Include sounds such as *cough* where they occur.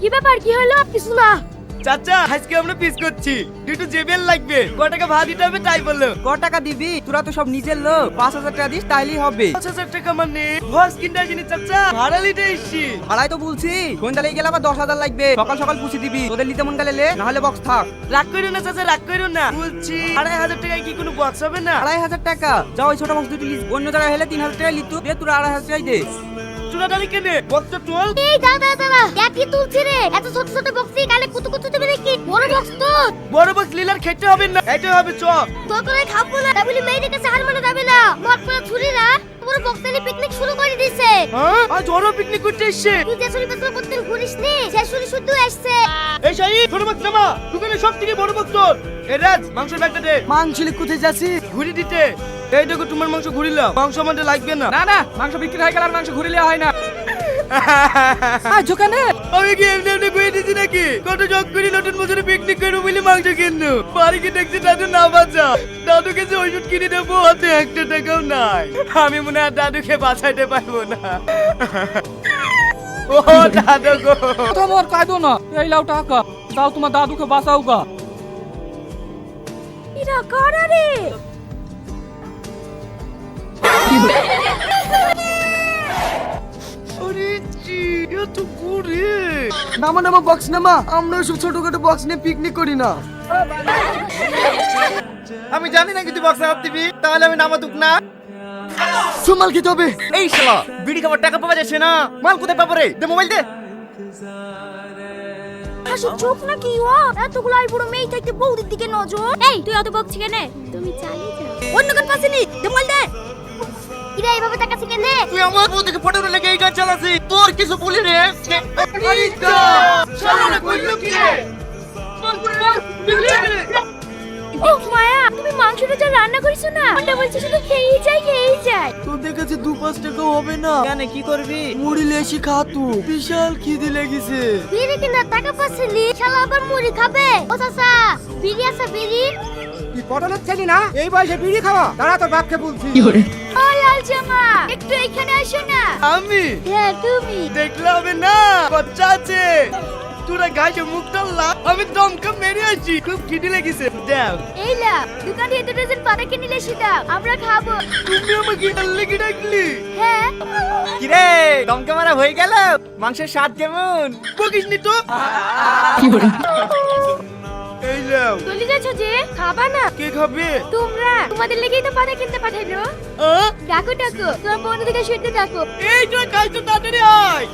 কি ব্যাপার? কি হলো? কিছু না চাচা আজকে আমরা পিস করছি। দুটো জেবেল লাগবে। ক টাকা ভাড়া দিতে হবে তাই বলল। ক টাকা দিবি? তোরা তো সব নিজের লোক। পাঁচ হাজার টাকা দিস তাইলেই হবে। পাঁচ হাজার টাকা মানে? ভস কিনতে জিনিস চাচা। ভাড়া নিতে এসছি। ভাড়াই তো বলছি। সন্ধ্যা লেগে গেলে আবার দশ হাজার লাগবে। সকাল সকাল পুষে দিবি। তোদের নিতে মন গেলে না হলে বক্স থাক। রাগ করো না চাচা রাগ করো না। বলছি আড়াই হাজার টাকায় কি কোনো বক্স হবে না? আড়াই হাজার টাকা। যাও ওই ছোট বক্স দুটি লিস অন্য জায়গায় হলে তিন হাজার টাকা লিতু। দে তোরা আড়াই হাজার টাকাই দে। চুলা কেনে? বক্সটা টোল এই দাদা দাদা একই তুলছি রে। এত ছোট ছোট বক্সি কালে কুতু কুতু দেবে নাকি? বড় বক্স তো। বড় বক্স লিলার খেতে হবে না। এটা হবে চ তোর করে খাব না। ডাবলি মেয়েদের কাছে হার মানে যাবে না। মত করে ছুরি না। বড় বক্স নিয়ে পিকনিক শুরু করে দিছে। হ্যাঁ? আজ ওরা পিকনিক করতে এসছে। তুই যে ছুরি পেছনে প্রত্যেক ঘুরিস নি। সে ছুরি শুদ্ধ আসছে এই শাহি ছোট বক্স নামা। দোকানে সব থেকে বড় বক্স তোর। এ রাজ মাংস ব্যাগটা দে। মাংস কোথায় যাচ্ছি ঘুরি দিতে। এই দেখো তোমার মাংস ঘুরিলাম মাংস আমাদের লাগবে না। না না মাংস বিক্রি হয়ে গেলে আর মাংস ঘুরে নেওয়া হয় না। *laughs* দোকানে। আমি কি এমনি এমনি ঘুরে দিচ্ছি নাকি? কত জগ করি নতুন বছরে পিকনিক করব বলে মাংস কিনলো বাড়ি গিয়ে দেখছি দাদু না বাঁচা। দাদুকে যে ওষুধ কিনে দেবো হাতে একটা টাকাও নাই। আমি মনে হয় দাদুকে বাঁচাইতে পারব না। ও দাদু গো। তোমার কাঁদো না। এই লাও টাকা তাও তোমার দাদুকে বাঁচাও গা। এরা কারা রে? আরে নামা নামা বক্স নামা। আমরা সব ছোটখাটো বক্স নিয়ে পিকনিক করি না। আমি জানি না কিছু বক্সে হাত দিবি তাহলে আমি নামা দুক না। সুমাল খেতে হবে। এই শালা বিড়ি খাবার টাকা পাওয়া যাচ্ছে না। মাল কোথায় পাবো রে? দে মোবাইল দে। হাসু চোখ নাকি ও এতগুলো আই বুড়ো মেয়ে থাকতে বৌদির দিকে নজর। এই তুই অত বকছি কেন তুমি চালিয়ে যাও। অন্য কোন পাশে নি? দেমাল দে। কিরা এইভাবে তাকাচ্ছি কেন তুই আমার বউ থেকে ফটো লেগে এই গান চালাছিস তোর কিছু বলি রে শালা কইলো কি? রে ও মায়া তুমি মাংসটা যা রান্না করিস না ওটা বলছি শুধু খেয়েই যাই খেয়েই যাই। তোদের কাছে দু পাঁচ টাকা হবে না। জানে কি করবি? মুড়ি লেসি খা তু। বিশাল খিদে লেগেছে। বিড়ি কিনা টাকা পাচ্ছিলি শালা আবার মুড়ি খাবে? ও চাচা বিড়ি আছে বিড়ি? তুই পটলের ছেলি না? এই বয়সে বিড়ি খাওয়া? তারা তোর বাপকে বলছি। একটু এখানে আসো না। আমি? হ্যাঁ তুমি। দেখলে হবে না বাচ্চা আছে। তোরা গাছে মুখ টানলা আমি দমকা মেরে আছি খুব খিদে লেগেছে। দেখ এই লা দোকানে এত ডজন পাতা কিনে নিলে সেটা আমরা খাব। তুমি আমাকে লেগে ডাকলি? হ্যাঁ। কিরে দমকে মারা হয়ে গেল? মাংসের স্বাদ কেমন? বকিস নি তো এই লাও চলে যাচ্ছ যে? খাবা না। কে খাবে? তোমরা। তোমাদের লেগেই তো পাতা কিনতে পাঠাইলো। ও ডাকো ডাকো তোমার বন্ধুদেরকে শুনতে ডাকো এই তো কাজ তো তাড়াতাড়ি আয়।